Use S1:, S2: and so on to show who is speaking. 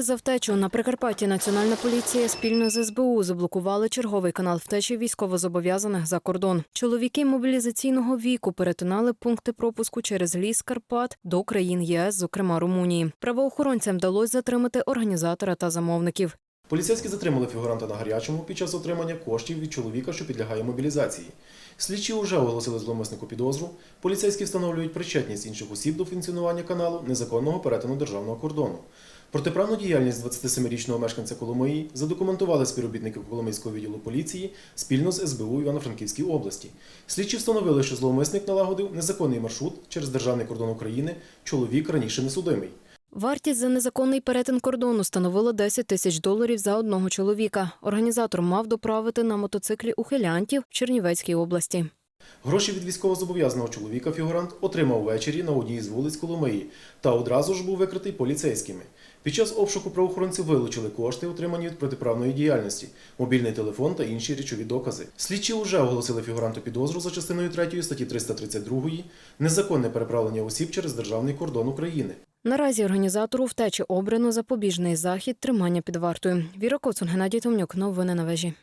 S1: Долари за втечу на Прикарпатті Національна поліція спільно з СБУ заблокували черговий канал втечі військовозобов'язаних за кордон. Чоловіки мобілізаційного віку перетинали пункти пропуску через ліс Карпат до країн ЄС, зокрема Румунії. Правоохоронцям вдалося затримати організатора та замовників.
S2: Поліцейські затримали фігуранта на гарячому під час отримання коштів від чоловіка, що підлягає мобілізації. Слідчі вже оголосили зловмиснику підозру. Поліцейські встановлюють причетність інших осіб до функціонування каналу незаконного перетину державного кордону. Протиправну діяльність 27-річного мешканця Коломиї задокументували співробітники Коломийського відділу поліції спільно з СБУ Івано-Франківській області. Слідчі встановили, що зловмисник налагодив незаконний маршрут через державний кордон України. Чоловік раніше не судимий.
S1: Вартість за незаконний перетин кордону становила 10 тисяч доларів за одного чоловіка. Організатор мав доправити на мотоциклі ухилянтів в Чернівецькій області.
S2: Гроші від військовозобов'язаного чоловіка фігурант отримав ввечері на одній з вулиць Коломиї та одразу ж був викритий поліцейськими. Під час обшуку правоохоронці вилучили кошти, отримані від протиправної діяльності, мобільний телефон та інші речові докази. Слідчі вже оголосили фігуранту підозру за частиною 3 статті 332 незаконне переправлення осіб через державний кордон України.
S1: Наразі організатору втечі обрано запобіжний захід тримання під вартою. Віра Коцун, Геннадій Томнюк. Новини на вежі.